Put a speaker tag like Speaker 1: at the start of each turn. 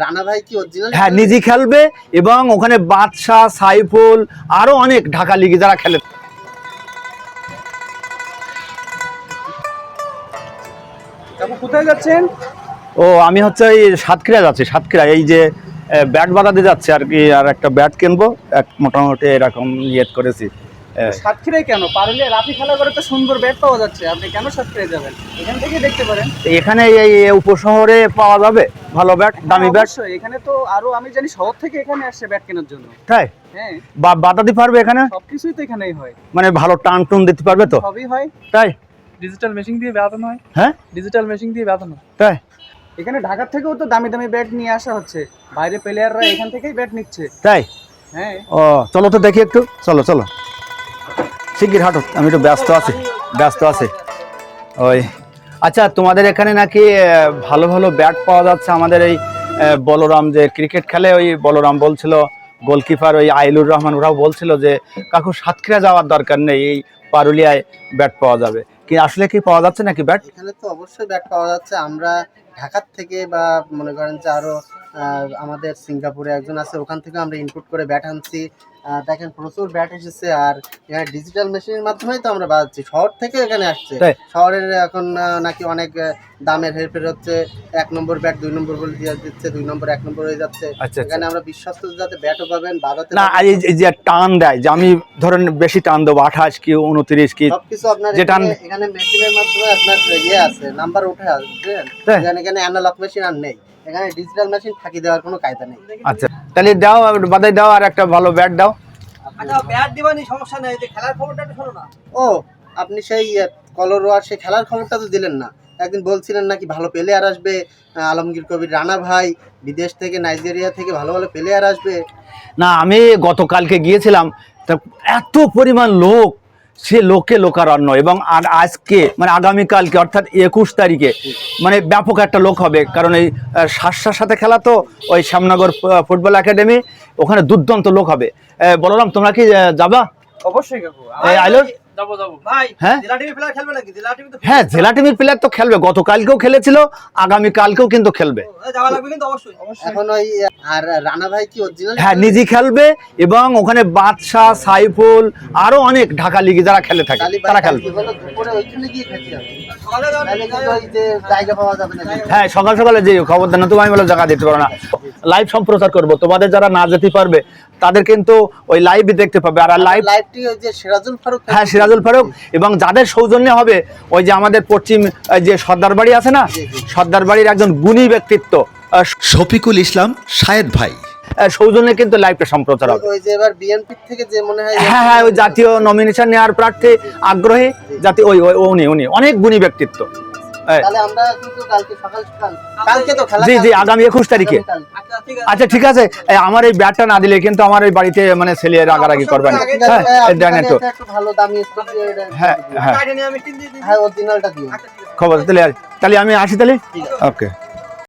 Speaker 1: রানা ভাই কি অরিজিনাল
Speaker 2: হ্যাঁ নিজে খেলবে এবং ওখানে বাদশাহ সাইফুল আরও অনেক ঢাকা লিগে যারা খেলে।
Speaker 3: কোথায় যাচ্ছেন?
Speaker 2: ও আমি হচ্ছে এই সাতক্ষীরা যাচ্ছি সাতক্ষীরা। এই যে ব্যাট বাজাতে যাচ্ছে আর কি আর একটা ব্যাট কিনবো এক মোটামুটি এরকম ইয়ে করেছি।
Speaker 3: সাতক্ষীরায় কেন? পারলে রাফি খেলা করে তো সুন্দর ব্যাট পাওয়া যাচ্ছে। আপনি কেন সাতক্ষীরায় যাবেন? এখান থেকে দেখতে পারেন।
Speaker 2: এখানে এই উপশহরে পাওয়া যাবে। ভালো ব্যাট দামি
Speaker 3: হ্যাঁ,
Speaker 2: ব্যাট
Speaker 3: এখানে তো আরও আমি জানি শহর থেকে এখানে আসছে ব্যাট কেনার জন্য।
Speaker 2: তাই?
Speaker 3: হ্যাঁ।
Speaker 2: বা বাতাতে পারবে এখানে?
Speaker 3: সবকিছুই তো এখানেই হয়।
Speaker 2: মানে ভালো টান টুন দিতে পারবে তো?
Speaker 3: সবই হয়।
Speaker 2: তাই?
Speaker 3: ডিজিটাল মেশিন দিয়ে বেতন হয়।
Speaker 2: হ্যাঁ?
Speaker 3: ডিজিটাল মেশিন দিয়ে হয়।
Speaker 2: তাই?
Speaker 3: এখানে ঢাকার থেকেও তো দামি দামি ব্যাট নিয়ে আসা হচ্ছে। বাইরে প্লেয়াররা এখান থেকেই ব্যাট নিচ্ছে।
Speaker 2: তাই?
Speaker 3: হ্যাঁ।
Speaker 2: ও চলো তো দেখি একটু। চলো চলো। শিগগির হাঁটো আমি একটু ব্যস্ত আছি। ব্যস্ত আছি। ওই। আচ্ছা তোমাদের এখানে নাকি ভালো ভালো ব্যাট পাওয়া যাচ্ছে আমাদের এই বলরাম যে ক্রিকেট খেলে ওই বলরাম বলছিল, গোলকিপার ওই আইলুর রহমান, ওরাও বলছিল যে কাকু সাতক্ষীরা যাওয়ার দরকার নেই, এই পারুলিয়ায় ব্যাট পাওয়া যাবে। কি আসলে কি পাওয়া যাচ্ছে নাকি ব্যাট?
Speaker 1: এখানে তো অবশ্যই ব্যাট পাওয়া যাচ্ছে। আমরা ঢাকার থেকে বা মনে করেন যে আরও আমাদের সিঙ্গাপুরে একজন আছে ওখান থেকে আমরা ইনপুট করে ব্যাট আনছি। দেখেন প্রচুর ব্যাট এসেছে আর এখানে ডিজিটাল মেশিনের মাধ্যমেই তো আমরা বাজাচ্ছি। শহর থেকে এখানে আসছে। শহরের এখন নাকি অনেক দামের হেরফের হচ্ছে। এক নম্বর ব্যাট দুই নম্বর বলে দিয়ে দিচ্ছে দুই নম্বর এক নম্বর হয়ে যাচ্ছে।
Speaker 2: আচ্ছা আচ্ছা।
Speaker 1: এখানে আমরা বিশ্বস্ত যাতে ব্যাটও পাবেন বাজাতে
Speaker 2: না এই যে- টান দেয় যে আমি ধরেন বেশি টান দেবো আঠাশ কি উনত্রিশ কি
Speaker 1: সবকিছু আপনার এখানে- এখানে মেশিনের মাধ্যমে আপনার ইয়ে আছে নাম্বার উঠে আসবে? এখানে এখানে অ্যানালগ মেশিন আর নেই। এখানে ডিজিটাল মেশিন ফাঁকি দেওয়ার কোনো কায়দা নেই।
Speaker 2: আচ্ছা তাহলে দাও বাদাই দাও আর একটা ভালো ব্যাট দাও।
Speaker 4: আচ্ছা ব্যাট দিবানি সমস্যা নেই যে খেলার খবরটা একটু শোনো না।
Speaker 1: ও আপনি সেই কলর ওয়ার সেই খেলার খবরটা তো দিলেন না। একদিন বলছিলেন নাকি ভালো প্লেয়ার আসবে আলমগীর কবির রানা ভাই বিদেশ থেকে নাইজেরিয়া থেকে ভালো ভালো প্লেয়ার আসবে।
Speaker 2: না আমি গতকালকে গিয়েছিলাম তা এত পরিমাণ লোক সে লোকে লোকারণ্য এবং আজকে মানে আগামীকালকে অর্থাৎ একুশ তারিখে মানে ব্যাপক একটা লোক হবে। কারণ এই শাসার সাথে খেলা তো ওই শ্যামনগর ফুটবল একাডেমি, ওখানে দুর্দান্ত লোক হবে। বললাম তোমরা কি যাবা?
Speaker 3: অবশ্যই কাকু
Speaker 2: এই আইলো
Speaker 3: যাব যাব
Speaker 4: ভাই
Speaker 2: হ্যাঁ?
Speaker 4: জেলা খেলবে নাকি? জেলা টিভি তো
Speaker 2: হ্যাঁ জেলা টিমের প্লেয়ার তো খেলবে। গতকালকেও খেলেছিল আগামীকালকেও কিন্তু খেলবে।
Speaker 4: এ, যাওয়া লাগবে কিন্তু অবশ্যই।
Speaker 1: এখন ওই আর রানা ভাই কি অরিজিনাল
Speaker 2: হ্যাঁ নিজে খেলবে এবং ওখানে বাদশাহ সাইফুল আরও অনেক ঢাকা লিগে যারা খেলে থাকে তারা খেলবে। হ্যাঁ সকাল সকালে যে খবর দেন না তুমি আমি বলে জায়গা দিতে পারো না। লাইভ সম্প্রচার করব। তোমাদের যারা না যেতে পারবে তাদের কিন্তু ওই লাইভই দেখতে পাবে। আর লাইভ
Speaker 1: লাইভটি ওই যে সিরাজুল ফারুক
Speaker 2: হ্যাঁ সিরাজুল ফারুক। এবং যাদের সৌজন্যে হবে ওই যে আমাদের পশ্চিম যে সর্দার বাড়ি আছে না? সর্দার বাড়ির একজন গুণী ব্যক্তিত্ব আহ,
Speaker 5: শফিকুল ইসলাম শায়েদ ভাই।
Speaker 2: সৌজন্যে কিন্তু লাইভটা সম্প্রচার হবে।
Speaker 1: ওই যে এবার বিএনপি থেকে যে মনে হয়
Speaker 2: হ্যাঁ হ্যাঁ ওই জাতীয় নমিনেশন নেওয়ার প্রার্থী আগ্রহী জাতি ওই ওই- উনি উনি। অনেক গুণী ব্যক্তিত্ব। হ্যাঁ।
Speaker 1: তাহলে আমরা কিন্তু কালকে সকাল সকাল কালকে তো খেলা
Speaker 2: জি জি আগামী একুশ তারিখে।
Speaker 4: আচ্ছা ঠিক আছে।
Speaker 2: আচ্ছা এই আমার এই ব্যাটটা না দিলে কিন্তু আমার ওই বাড়িতে মানে ছেলে রাগারাগি করবে না। হ্যাঁ
Speaker 1: হ্যাঁ,
Speaker 2: এই
Speaker 1: এটা-
Speaker 2: হ্যাঁ হ্যাঁ।
Speaker 1: হ্যাঁ
Speaker 4: আচ্ছা ঠিক আছে।
Speaker 2: খবর তাহলে তাহলে আমি আসি তাহলে? ওকে